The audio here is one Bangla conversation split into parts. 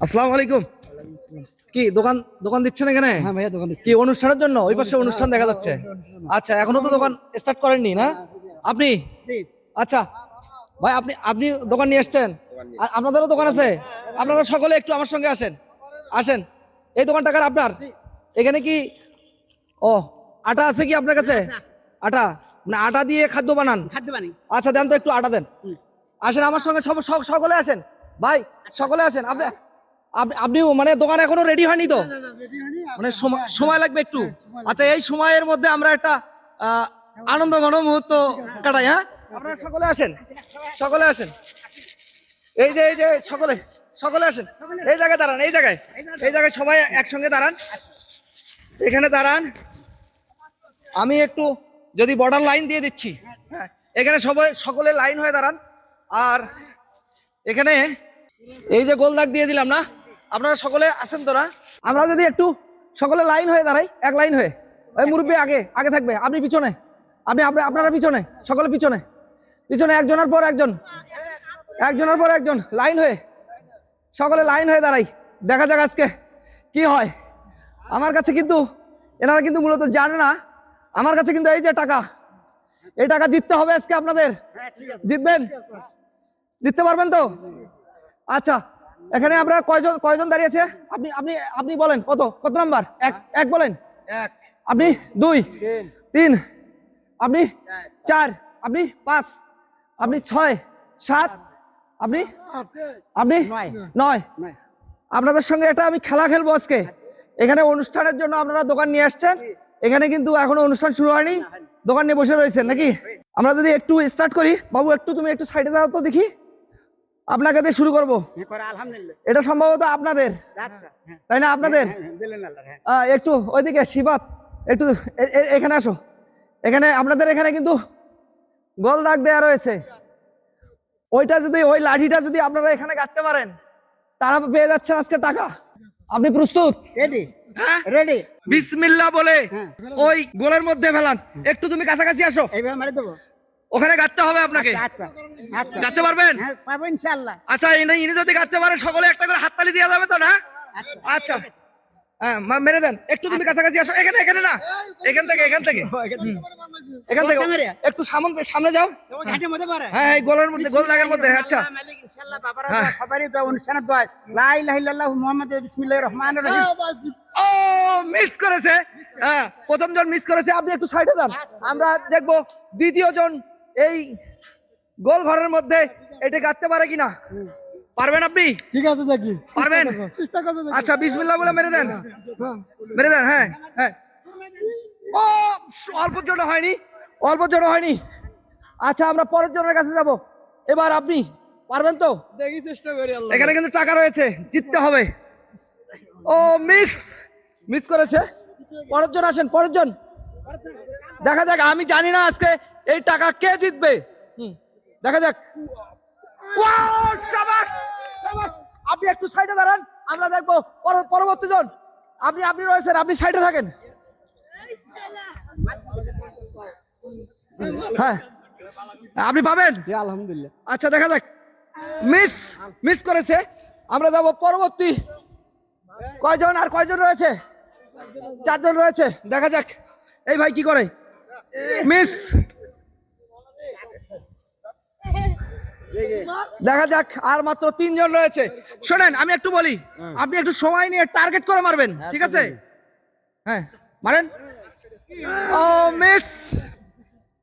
আসসালামু আলাইকুম। কি দোকান দোকান দিচ্ছেন এখানে? হ্যাঁ ভাইয়া দোকান কি অনুষ্ঠানের জন্য? ওই পাশে অনুষ্ঠান দেখা যাচ্ছে। আচ্ছা এখনও তো দোকান স্টার্ট করেননি না? আপনি? আচ্ছা ভাই আপনি আপনি দোকান নিয়ে এসছেন আর আপনাদেরও দোকান আছে? আপনারা সকলে একটু আমার সঙ্গে আসেন। আসেন। এই দোকানটা কার আপনার? এখানে কি? ও আটা আছে কি আপনার কাছে? আটা? না আটা দিয়ে খাদ্য বানান। আচ্ছা দেন তো একটু আটা দেন। আসেন আমার সঙ্গে সব সব- সকলে আসেন। ভাই সকলে আসেন। আপনি আপনি- মানে দোকান এখনও রেডি হয়নি তো? মানে সময় লাগবে একটু? আচ্ছা এই সময়ের মধ্যে আমরা একটা আনন্দ ঘন মুহূর্ত কাটাই হ্যাঁ? আপনারা সকলে আসেন সকলে আসেন। এই যে এই যে সকলে সকলে আসেন। এই জায়গায় দাঁড়ান এই জায়গায় এই জায়গায় সবাই একসঙ্গে দাঁড়ান। এখানে দাঁড়ান। আমি একটু যদি বর্ডার লাইন দিয়ে দিচ্ছি। হ্যাঁ এখানে সবাই সকলে লাইন হয়ে দাঁড়ান। আর এখানে এই যে গোল দাগ দিয়ে দিলাম না? আপনারা সকলে আছেন তোরা আমরা যদি একটু সকলে লাইন হয়ে দাঁড়াই এক লাইন হয়ে। ওই মুরব্বী আগে আগে থাকবে। আপনি পিছনে। আপনি আপনি আপনারা পিছনে সকলে পিছনে। পিছনে একজনের পর একজন। একজনের পর একজন। লাইন হয়ে। সকলে লাইন হয়ে দাঁড়াই। দেখা যাক আজকে কি হয়। আমার কাছে কিন্তু এনারা কিন্তু মূলত জানে না। আমার কাছে কিন্তু এই যে টাকা এই টাকা জিততে হবে আজকে আপনাদের। জিতবেন? জিততে পারবেন তো? আচ্ছা এখানে আমরা কয়জন কয়জন দাঁড়িয়েছে আপনি আপনি আপনি বলেন কত? কত নাম্বার? এক এক বলেন। এক। আপনি? দুই। তিন। আপনি? চার। আপনি? পাঁচ। আপনি ছয়। সাত। আপনি? আপনি? নয়। নয়। নয়। আপনাদের সঙ্গে এটা আমি খেলা খেলব আজকে। এখানে অনুষ্ঠানের জন্য আপনারা দোকান নিয়ে আসছেন। এখানে কিন্তু এখনও অনুষ্ঠান শুরু হয়নি। দোকান নিয়ে বসে রয়েছেন নাকি? আমরা যদি একটু স্টার্ট করি। বাবু একটু তুমি একটু সাইডে যাও তো দেখি। আপনাকে দিয়ে শুরু করব। হ্যাঁ, এটা সম্ভবত আপনাদের? আচ্ছা হ্যাঁ। তাই না আপনাদের? হ্যাঁ, একটু ওইদিকে শিবাত একটু এখানে আসো। এখানে আপনাদের এখানে কিন্তু গোল দাগ দেওয়া রয়েছে। ওইটা যদি ওই লাঠিটা যদি আপনারা এখানে কাটতে পারেন তারা পেয়ে যাচ্ছেন আজকে টাকা। আপনি প্রস্তুত? রেডি রেডি বিসমিল্লাহ বলে। ওই গোলের মধ্যে ফেলান। একটু তুমি কাছাকাছি আসো। এইভাবে মারি দেবো। ওখানে গাঁততে হবে আপনাকে? আচ্ছা আচ্ছা পারবেন? হ্যাঁ পাবো ইনশাআল্লাহ। আচ্ছা ইনি ইনি যদি গাঁততে পারে সকলে একটা করে হাততালি দেওয়া যাবে তো না? আচ্ছা। আচ্ছা। হ্যাঁ মেরে দেন। একটু তুমি কাছাকাছি আসো। এখানে এখানে না। এখান থেকে এখান থেকে। এখান থেকে। একটু সামনে সামনে যাও। তোমার ঘাটের মধ্যে পারে হ্যাঁ গোলের মধ্যে গোল দাগের মধ্যে আচ্ছা। মালিক ইনশাআল্লাহ বাবারা হ্যাঁ। দোয়া, সবারই দোয়া অনুষ্ঠানের দোয়া। লা ইলাহা ইল্লাল্লাহু বিসমিল্লাহির রহমানির রহিম। ও মিস করেছে। হ্যাঁ প্রথম জন মিস করেছে। আপনি একটু সাইডে যান। আমরা দেখব দ্বিতীয় জন এই গোল ঘরের মধ্যে এটা গাঁততে পারে কিনা? পারবেন আপনি? ঠিক আছে দেখি। পারবেন? চেষ্টা করতে আচ্ছা বিসমিল্লাহ বলে মেরে দেন। মেরে দেন হ্যাঁ হ্যাঁ। ও অল্পর জন্য হয়নি অল্পর জন্য হয়নি। আচ্ছা আমরা পরের জনের কাছে যাব। এবার আপনি পারবেন তো? দেখি চেষ্টা করি আল্লাহ। এখানে কিন্তু টাকা রয়েছে জিততে হবে। ও মিস মিস করেছে। পরের জন আসেন পরের জন। দেখা যাক আমি জানি না আজকে এই টাকা কে জিতবে। হুম, দেখা যাক। আপনি একটু সাইডে দাঁড়ান আমরা দেখব পর- পরবর্তী জন। আপনি আপনি রয়েছেন আপনি সাইডে থাকেন। হ্যাঁ। আপনি পাবেন? আলহামদুলিল্লাহ। আচ্ছা দেখা যাক। মিস মিস করেছে। আমরা যাব পরবর্তী। কয়জন আর কয়জন রয়েছে? চারজন রয়েছে। দেখা যাক। এই ভাই কি করে? মিস। দেখা যাক আর মাত্র তিনজন রয়েছে। শোনেন আমি একটু বলি আপনি একটু সময় নিয়ে টার্গেট করে মারবেন ঠিক আছে? হ্যাঁ মারেন। ও মিস।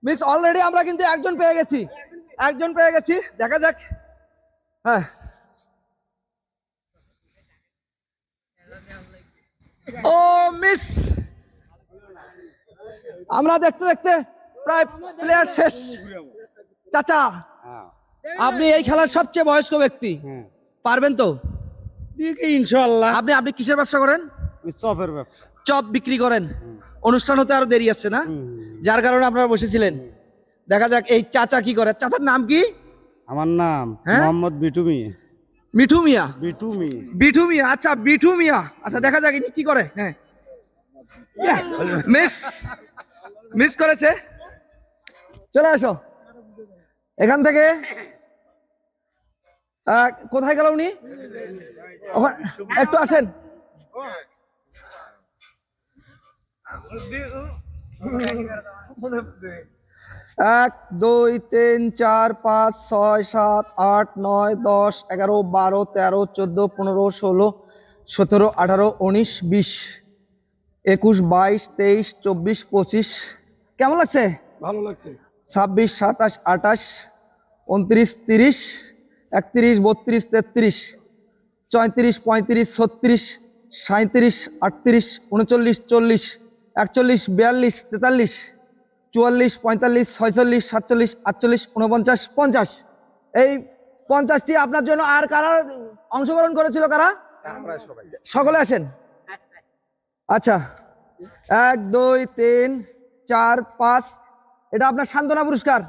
মিস অলরেডি আমরা কিন্তু একজন পেয়ে গেছি। একজন পেয়ে গেছি দেখা যাক। হ্যাঁ ও মিস আমরা দেখতে দেখতে প্রায় প্লেয়ার শেষ। চাচা আপনি এই খেলার সবচেয়ে বয়স্ক ব্যক্তি। পারবেন তো? দেখি ইনশাআল্লাহ। আপনি আপনি কিসের ব্যবসা করেন? চপের ব্যবসা। চপ বিক্রি করেন। অনুষ্ঠান হতে আরও দেরি আছে না? যার কারণে আপনারা বসেছিলেন। দেখা যাক এই চাচা কি করে। চাচার নাম কি? আমার নাম হ্যাঁ? মোহাম্মদ বিটু মিয়া। মিঠু মিয়া? বিটু মিয়া। বিঠু মিয়া আচ্ছা বিঠু মিয়া। আচ্ছা দেখা যাক ইনি কি করে। হ্যাঁ। মিস। মিস করেছে? চলে আসো। এখান থেকে কোথায় গেল উনি? একটু আসেন। এক, দুই, তিন, চার, পাঁচ, ছয়, সাত, আট, নয়, দশ, এগারো, বারো, তেরো, চোদ্দ, পনেরো, ষোলো, সতেরো, আঠারো, উনিশ, বিশ। একুশ বাইশ তেইশ চব্বিশ পঁচিশ। কেমন লাগছে? ভালো লাগছে। ছাব্বিশ সাতাশ আঠাশ উনত্রিশ তিরিশ একত্রিশ বত্রিশ তেত্রিশ চৌত্রিশ পঁয়ত্রিশ ছত্রিশ সাঁত্রিশ আটত্রিশ উনচল্লিশ চল্লিশ একচল্লিশ বিয়াল্লিশ তেতাল্লিশ চুয়াল্লিশ পঁয়তাল্লিশ ছয়চল্লিশ সাতচল্লিশ আটচল্লিশ উনপঞ্চাশ পঞ্চাশ। এই পঞ্চাশটি আপনার জন্য আর কারা অংশগ্রহণ করেছিল কারা? সকলে আসেন। আচ্ছা এক, দুই, তিন, চার, পাঁচ, এটা আপনার সান্ত্বনা পুরস্কার।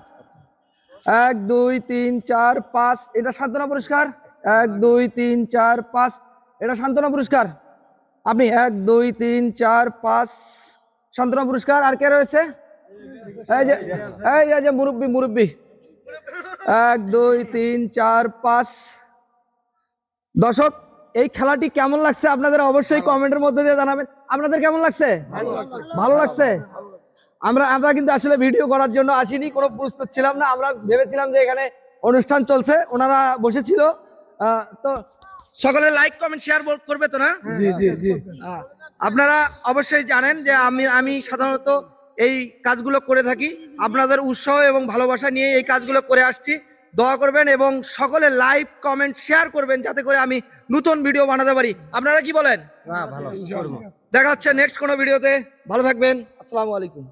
এক, দুই, তিন, চার, পাঁচ, এটা সান্ত্বনা পুরস্কার? এক, দুই, তিন, চার, পাঁচ, এটা সান্ত্বনা পুরস্কার। আপনি এক, দুই, তিন, চার, পাঁচ, সান্ত্বনা পুরস্কার। আর কে রয়েছে? এই যে এই যে মুরব্বী মুরব্বী। এক, দুই, তিন, চার, পাঁচ। দর্শক এই খেলাটি কেমন লাগছে আপনাদের অবশ্যই কমেন্টের মধ্যে দিয়ে জানাবেন। আপনাদের কেমন লাগছে? ভালো লাগছে। আমরা আমরা কিন্তু আসলে ভিডিও করার জন্য আসিনি কোনো প্রস্তুত ছিলাম না। আমরা ভেবেছিলাম যে এখানে অনুষ্ঠান চলছে ওনারা বসেছিল। তো সকলে লাইক কমেন্ট শেয়ার করবে তো না? জি জি জি। আপনারা অবশ্যই জানেন যে আমি আমি সাধারণত এই কাজগুলো করে থাকি। আপনাদের উৎসাহ এবং ভালোবাসা নিয়ে এই কাজগুলো করে আসছি। দোয়া করবেন এবং সকলে লাইভ কমেন্ট শেয়ার করবেন যাতে করে আমি নতুন ভিডিও বানাতে পারি। আপনারা কি বলেন? দেখা হচ্ছে নেক্সট কোনো ভিডিওতে। ভালো থাকবেন। আসসালামু আলাইকুম।